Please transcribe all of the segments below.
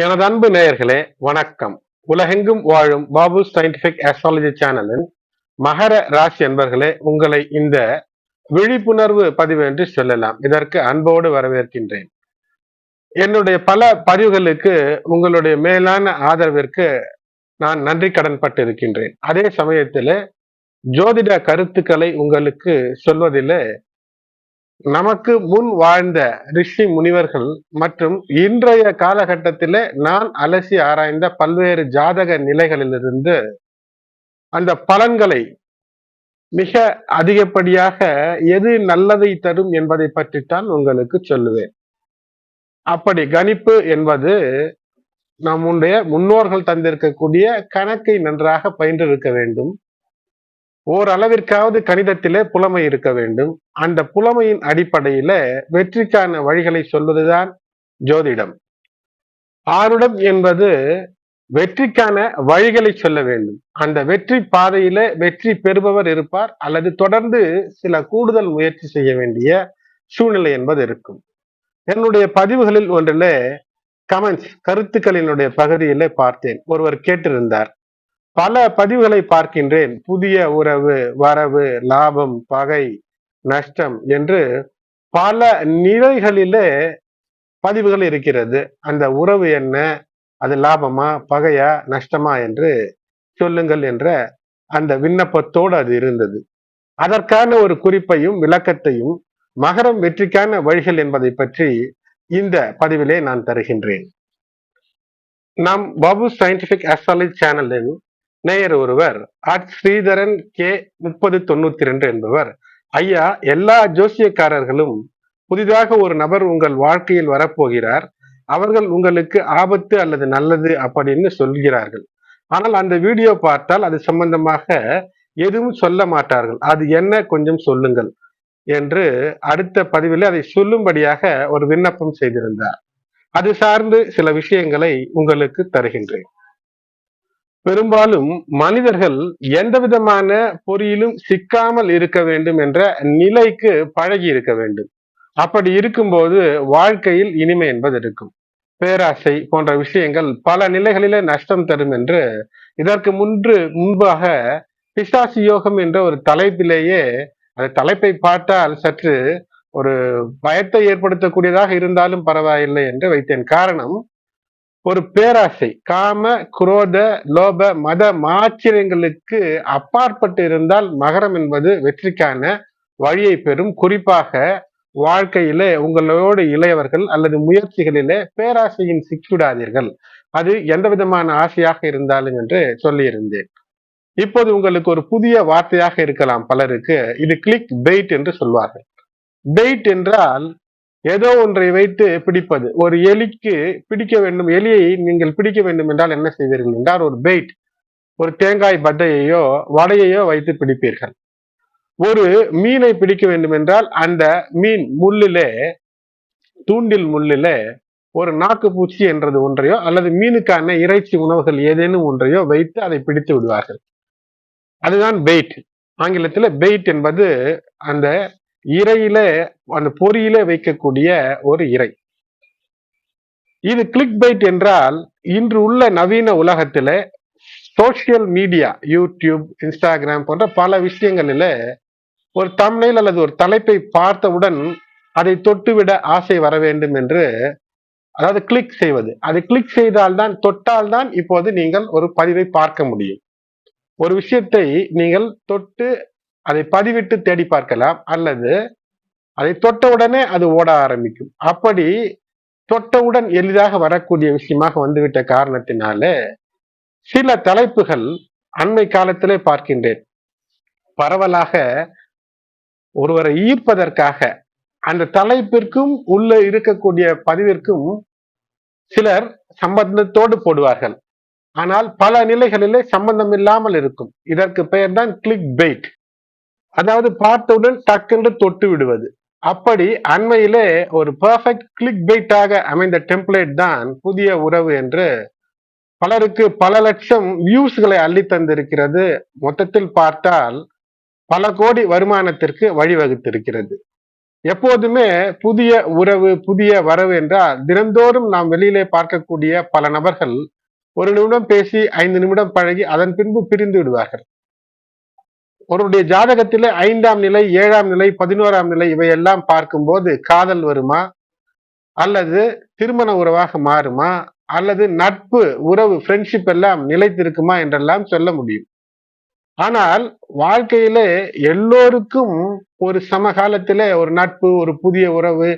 எனது அன்பு நேயர்களே வணக்கம். உலகெங்கும் வாழும் பாபு சயின்டிபிக் ஆஸ்ட்ராலஜி சேனலின் மகர ராசி என்பர்களே உங்களை இந்த விழிப்புணர்வு பதிவு என்று சொல்லலாம். இதற்கு அன்போடு வரவேற்கின்றேன். என்னுடைய பல பதிவுகளுக்கு உங்களுடைய மேலான ஆதரவிற்கு நான் நன்றி கடன் பட்டிருக்கின்றேன் அதே சமயத்தில் ஜோதிட கருத்துக்களை உங்களுக்கு சொல்வதில் நமக்கு முன் வாழ்ந்த ரிஷி முனிவர்கள் மற்றும் இன்றைய காலகட்டத்திலே நான் அலசி ஆராய்ந்த பல்வேறு ஜாதக நிலைகளிலிருந்து அந்த பலன்களை மிக அதிகப்படியாக எது நல்லதை தரும் என்பதை பற்றித்தான் உங்களுக்கு சொல்லுவேன். அப்படி கணிப்பு என்பது நம்முடைய முன்னோர்கள் தந்திருக்கக்கூடிய கணக்கை நன்றாக பயின்றிருக்க வேண்டும். ஓரளவிற்காவது கணிதத்திலே புலமை இருக்க வேண்டும். அந்த புலமையின் அடிப்படையில வெற்றிக்கான வழிகளை சொல்வதுதான் ஜோதிடம். ஆருடம் என்பது வெற்றிக்கான வழிகளை சொல்ல வேண்டும். அந்த வெற்றி பாதையில வெற்றி பெறுபவர் இருப்பார் அல்லது தொடர்ந்து சில கூடுதல் முயற்சி செய்ய வேண்டிய சூழ்நிலை என்பது இருக்கும். என்னுடைய பதிவுகளில் ஒன்றில் கமெண்ட்ஸ் கருத்துக்களினுடைய பகுதியிலே பார்த்தேன். ஒருவர் கேட்டிருந்தார். பல பதிவுகளை பார்க்கின்றேன். புதிய உறவு வரவு லாபம் பகை நஷ்டம் என்று பல நிலைகளிலே பதிவுகள் இருக்கிறது. அந்த உறவு என்ன? அது லாபமா பகையா நஷ்டமா என்று சொல்லுங்கள் என்ற அந்த விண்ணப்பத்தோடு அது இருந்தது. அதற்கான ஒரு குறிப்பையும் விளக்கத்தையும் மகரம் வெற்றிக்கான வழிகள் என்பதை பற்றி இந்த பதிவிலே நான் தருகின்றேன். நம் பாபு சயின்டிபிக் அஸ்ட்ராலஜி சேனலின் நேயர் ஒருவர் அட் ஸ்ரீதரன் கே முப்பது தொண்ணூத்தி ரெண்டு என்பவர். ஐயா எல்லா ஜோசியக்காரர்களும் புதிதாக ஒரு நபர் உங்கள் வாழ்க்கையில் வரப்போகிறார். அவர்கள் உங்களுக்கு ஆபத்து அல்லது நல்லது அப்படின்னு சொல்கிறார்கள். ஆனால் அந்த வீடியோ பார்த்தால் அது சம்பந்தமாக எதுவும் சொல்ல மாட்டார்கள். அது என்ன கொஞ்சம் சொல்லுங்கள் என்று அடுத்த பதிவில் அதை சொல்லும்படியாக ஒரு விண்ணப்பம் செய்திருந்தார். அது சார்ந்து சில விஷயங்களை உங்களுக்கு தருகின்றேன். பெரும்பாலும் மனிதர்கள் எந்த விதமான பொறியிலும் சிக்காமல் இருக்க வேண்டும் என்ற நிலைக்கு பழகி இருக்க வேண்டும். அப்படி இருக்கும்போது வாழ்க்கையில் இனிமை என்பது இருக்கும். பேராசை போன்ற விஷயங்கள் பல நிலைகளிலே நஷ்டம் தரும் என்று இதற்கு முன்று முன்பாக பிசாசி யோகம் என்ற ஒரு தலைப்பிலேயே அந்த தலைப்பை பார்த்தால் சற்று ஒரு பயத்தை ஏற்படுத்தக்கூடியதாக இருந்தாலும் பரவாயில்லை என்று வைத்தேன். காரணம் ஒரு பேராசை. காம குரோத லோப மத மாச்சரியங்களுக்கு அப்பாற்பட்டு இருந்தால் மகரம் என்பது வெற்றிக்கான வழியை பெறும். குறிப்பாக வாழ்க்கையிலே உங்களோடு இளையவர்கள் அல்லது முயற்சிகளிலே பேராசையின் சிக்கிவிடாதீர்கள். அது எந்த விதமான ஆசையாக இருந்தாலும் என்று சொல்லியிருந்தேன். இப்போது உங்களுக்கு ஒரு புதிய வார்த்தையாக இருக்கலாம் பலருக்கு. இது கிளிக் பெயிட் என்று சொல்வார்கள். பெயிட் என்றால் ஏதோ ஒன்றை வைத்து பிடிப்பது. ஒரு எலிக்கு பிடிக்க வேண்டும் எலியை நீங்கள் பிடிக்க வேண்டும் என்றால் என்ன செய்வீர்கள் என்றால் ஒரு பெயிட் ஒரு தேங்காய் பட்டையையோ வடையையோ வைத்து பிடிப்பீர்கள். ஒரு மீனை பிடிக்க வேண்டும் என்றால் அந்த மீன் முள்ளிலே தூண்டில் முள்ளிலே ஒரு நாக்கு பூச்சி என்றது ஒன்றையோ அல்லது மீனுக்கான இறைச்சி உணவுகள் ஏதேனும் ஒன்றையோ வைத்து அதை பிடித்து விடுவார்கள். அதுதான் பெயிட் ஆங்கிலத்தில் பெயிட் என்பது அந்த இறையில அந்த பொறியில வைக்கக்கூடிய ஒரு இறை. இது கிளிக் பைட் என்றால் இன்று உள்ள நவீன உலகத்துல சோசியல் மீடியா யூடியூப் இன்ஸ்டாகிராம் போன்ற பல விஷயங்களில ஒரு தமிழில் அல்லது ஒரு தலைப்பை பார்த்தவுடன் அதை தொட்டுவிட ஆசை வர வேண்டும் என்று அதாவது கிளிக் செய்வது. அதை கிளிக் செய்தால்தான் தொட்டால்தான் இப்போது நீங்கள் ஒரு பதிவை பார்க்க முடியும். ஒரு விஷயத்தை நீங்கள் தொட்டு அதை பதிவிட்டு தேடி பார்க்கலாம். அல்லது அதை தொட்டவுடனே அது ஓட ஆரம்பிக்கும். அப்படி தொட்டவுடன் எளிதாக வரக்கூடிய விஷயமாக வந்துவிட்ட காரணத்தினால சில தலைப்புகள் அண்மை காலத்திலே பார்க்கின்றேன். பரவலாக ஒருவரை ஈர்ப்பதற்காக அந்த தலைப்பிற்கும் உள்ள இருக்கக்கூடிய பதிவிற்கும் சிலர் சம்பந்தத்தோடு போடுவார்கள். ஆனால் பல நிலைகளிலே சம்பந்தம் இல்லாமல் இருக்கும். இதற்கு பெயர் தான் கிளிக் பெயிட் அதாவது பார்த்தவுடன் டக்குன்று தொட்டு விடுவது. அப்படி அண்மையிலே ஒரு பர்ஃபெக்ட் கிளிக் பைட்டாக அமைந்த டெம்ப்ளேட் தான் புதிய உறவு என்று பலருக்கு பல லட்சம் வியூஸ்களை அள்ளி தந்திருக்கிறது. மொத்தத்தில் பார்த்தால் பல கோடி வருமானத்திற்கு வழிவகுத்திருக்கிறது. எப்போதுமே புதிய உறவு புதிய வரவு என்றால் தினந்தோறும் நாம் வெளியிலே பார்க்கக்கூடிய பல நபர்கள் ஒரு நிமிடம் பேசி ஐந்து நிமிடம் பழகி அதன் பின்பு பிரிந்து விடுவார்கள். ஒருடைய ஜாதகத்திலே ஐந்தாம் நிலை ஏழாம் நிலை பதினோராம் நிலை இவையெல்லாம் பார்க்கும்போது காதல் வருமா? அல்லது திருமண உறவாக மாறுமா? அல்லது நட்பு உறவு ஃப்ரெண்ட்ஷிப் எல்லாம் நிலைத்திருக்குமா என்றெல்லாம் சொல்ல முடியும். ஆனால் வாழ்க்கையிலே எல்லோருக்கும் ஒரு சமகாலத்திலே ஒரு நட்பு ஒரு புதிய உறவு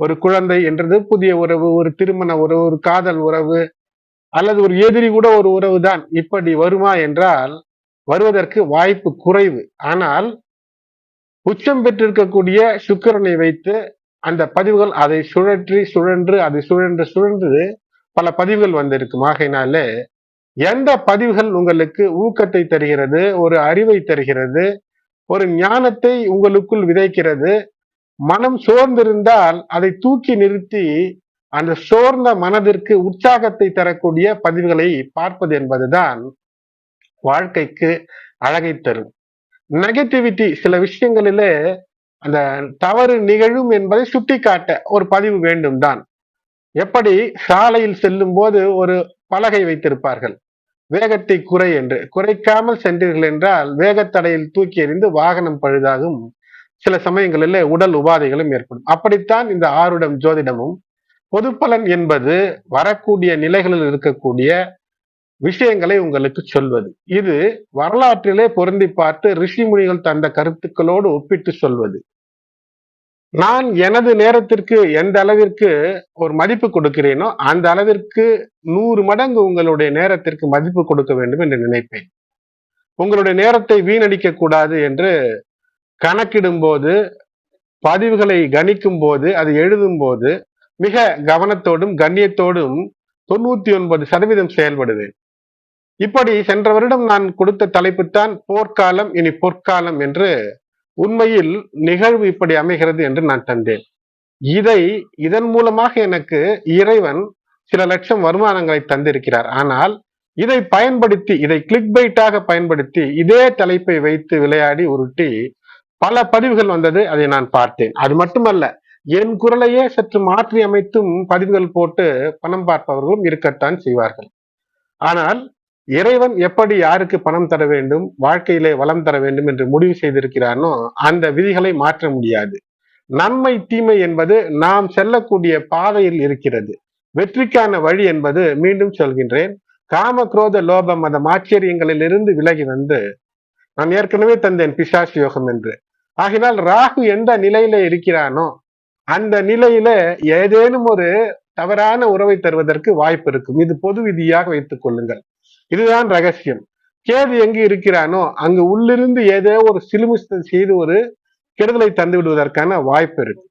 ஒரு குழந்தை என்றது புதிய உறவு ஒரு திருமண உறவு ஒரு காதல் உறவு அல்லது ஒரு எதிரி கூட ஒரு உறவு தான் இப்படி வருமா என்றால் வருவதற்கு வாய்ப்பு குறைவு. ஆனால் உச்சம் பெற்றிருக்கக்கூடிய சுக்கிரனை வைத்து அந்த பதிவுகள் அதை சுழற்றி சுழன்று அதை சுழன்று சுழன்று பல பதிவுகள் வந்திருக்கும். ஆகையினாலே எந்த பதிவுகள் உங்களுக்கு ஊக்கத்தை தருகிறது ஒரு அறிவை தருகிறது ஒரு ஞானத்தை உங்களுக்குள் விதைக்கிறது மனம் சோர்ந்திருந்தால் அதை தூக்கி நிறுத்தி அந்த சோர்ந்த மனதிற்கு உற்சாகத்தை தரக்கூடிய பதிவுகளை பார்ப்பது என்பதுதான் வாழ்க்கைக்கு அழகை தரும். நெகட்டிவிட்டி சில விஷயங்களிலே அந்த தவறு நிகழும் என்பதை சுட்டிக்காட்ட ஒரு பதிவு வேண்டும் தான் எப்படி? சாலையில் செல்லும் போது ஒரு பலகை வைத்திருப்பார்கள். வேகத்தை குறை என்று. குறைக்காமல் சென்றீர்கள் என்றால் வேகத்தடையில் தூக்கி எறிந்து வாகனம் பழுதாகும். சில சமயங்களில் உடல் உபாதைகளும் ஏற்படும். அப்படித்தான் இந்த ஆருடம் ஜோதிடமும். பொது பலன் என்பது வரக்கூடிய நிலைகளில் இருக்கக்கூடிய விஷயங்களை உங்களுக்கு சொல்வது. இது வரலாற்றிலே பொருந்தி பார்த்து ரிஷி முனிகள் தந்த கருத்துக்களோடு ஒப்பிட்டு சொல்வது. நான் எனது நேரத்திற்கு எந்த அளவிற்கு ஒரு மதிப்பு கொடுக்கிறேனோ அந்த அளவிற்கு நூறு மடங்கு உங்களுடைய நேரத்திற்கு மதிப்பு கொடுக்க வேண்டும் என்று நினைப்பேன். உங்களுடைய நேரத்தை வீணடிக்க கூடாது என்று கணக்கிடும் போது பதிவுகளை கணிக்கும் போது அது எழுதும் போது மிக கவனத்தோடும் கண்ணியத்தோடும் தொண்ணூத்தி ஒன்பது சதவீதம் செயல்படுவேன். இப்படி சென்ற வருடம் நான் கொடுத்த தலைப்பு தான் போர்க்காலம் இனி பொற்காலம் என்று உண்மையில் நிகழ்வு இப்படி அமைகிறது என்று நான் தந்தேன் இதை இதன் மூலமாக எனக்கு இறைவன் சில லட்சம் வருமானங்களை தந்திருக்கிறார். ஆனால் இதை பயன்படுத்தி இதை கிளிக் பைட்டாக பயன்படுத்தி இதே தலைப்பை வைத்து விளையாடி உருட்டி பல பதிவுகள் வந்தது அதை நான் பார்த்தேன். அது மட்டுமல்ல என் குரலையே சற்று மாற்றி அமைத்தும் பதிவுகள் போட்டு பணம் பார்ப்பவர்களும் இருக்கத்தான் செய்வார்கள். ஆனால் இறைவன் எப்படி யாருக்கு பணம் தர வேண்டும் வாழ்க்கையிலே வளம் தர வேண்டும் என்று முடிவு செய்திருக்கிறானோ அந்த விதிகளை மாற்ற முடியாது. நன்மை தீமை என்பது நாம் செல்லக்கூடிய பாதையில் இருக்கிறது. வெற்றிக்கான வழி என்பது மீண்டும் சொல்கின்றேன். காம குரோத லோபம் அந்த ஆச்சரியங்களில் இருந்து விலகி வந்து நான் ஏற்கனவே தந்தேன் பிசாஸ் யோகம் என்று. ஆகினால் ராகு எந்த நிலையில இருக்கிறானோ அந்த நிலையில ஏதேனும் ஒரு தவறான உறவை தருவதற்கு வாய்ப்பு இருக்கும். இது பொது விதியாக வைத்துக் கொள்ளுங்கள். இதுதான் ரகசியம். கேது எங்கு இருக்கிறானோ அங்கு உள்ளிருந்து ஏதோ ஒரு சிலுமிஸ்தம் செய்து ஒரு கெடுதலை தந்து விடுவதற்கான வாய்ப்பு இருக்கு.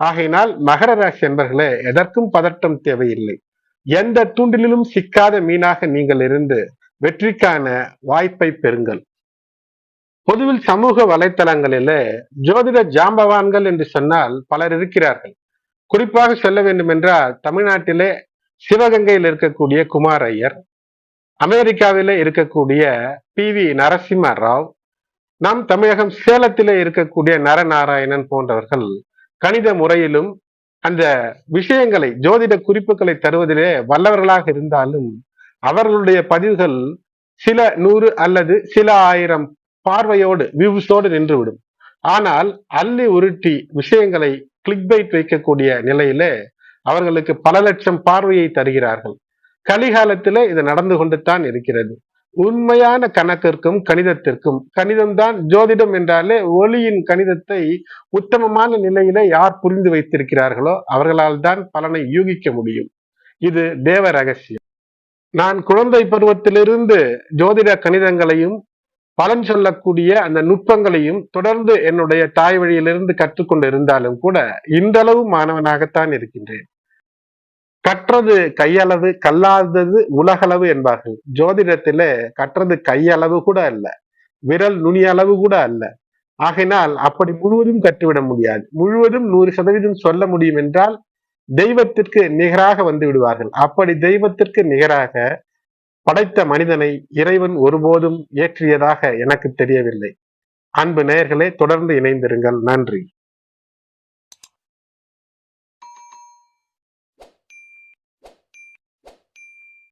ஆகையினால் மகர ராசி என்பர்களே எதற்கும் பதட்டம் தேவையில்லை. எந்த தூண்டிலும் சிக்காத மீனாக நீங்கள் இருந்து வெற்றிக்கான வாய்ப்பை பெறுங்கள். பொதுவில் சமூக வலைத்தளங்களில ஜோதிட ஜாம்பவான்கள் என்று சொன்னால் பலர் இருக்கிறார்கள். குறிப்பாக சொல்ல வேண்டும் என்றால் தமிழ்நாட்டிலே சிவகங்கையில் இருக்கக்கூடிய குமார் ஐயர் அமெரிக்காவிலே இருக்கக்கூடிய பி. வி. நரசிம்ம ராவ் நம் தமிழகம் சேலத்திலே இருக்கக்கூடிய நரநாராயணன் போன்றவர்கள் கணித முறையிலும் அந்த விஷயங்களை ஜோதிட குறிப்புகளை தருவதிலே வல்லவர்களாக இருந்தாலும் அவர்களுடைய பதிவுகள் சில நூறு அல்லது சில ஆயிரம் பார்வையோடு வியூஸோடு நின்றுவிடும். ஆனால் அள்ளி உருட்டி விஷயங்களை கிளிக் பைட் வைக்கக்கூடிய நிலையிலே அவர்களுக்கு பல லட்சம் பார்வையை தருகிறார்கள். கலிகாலத்திலே இது நடந்து கொண்டு தான் இருக்கிறது. உண்மையான கணக்கிற்கும் கணிதத்திற்கும் கணிதம்தான் ஜோதிடம் என்றாலே ஒளியின் கணிதத்தை உத்தமமான நிலையில யார் புரிந்து வைத்திருக்கிறார்களோ அவர்களால் தான் பலனை யூகிக்க முடியும். இது தேவ ரகசியம். நான் குழந்தை பருவத்திலிருந்து ஜோதிட கணிதங்களையும் பலன் சொல்லக்கூடிய அந்த நுட்பங்களையும் தொடர்ந்து என்னுடைய தாய் வழியிலிருந்து கற்றுக்கொண்டு இருந்தாலும் கூட இந்தளவு மாணவனாகத்தான் இருக்கின்றேன். கற்றது கையளவு கல்லாதது உலகளவு என்பார்கள். ஜோதிடத்தில கற்றது கையளவு கூட அல்ல விரல் நுனியளவு கூட அல்ல. ஆகையினால் அப்படி முழுவதும் கற்றுவிட முடியாது. முழுவதும் நூறு சதவீதம் சொல்ல முடியும் என்றால் தெய்வத்திற்கு நிகராக வந்து விடுவார்கள். அப்படி தெய்வத்திற்கு நிகராக படைத்த மனிதனை இறைவன் ஒருபோதும் ஏற்றியதாக எனக்கு தெரியவில்லை. அன்பு நேயர்களே தொடர்ந்து இணைந்திருங்கள். நன்றி.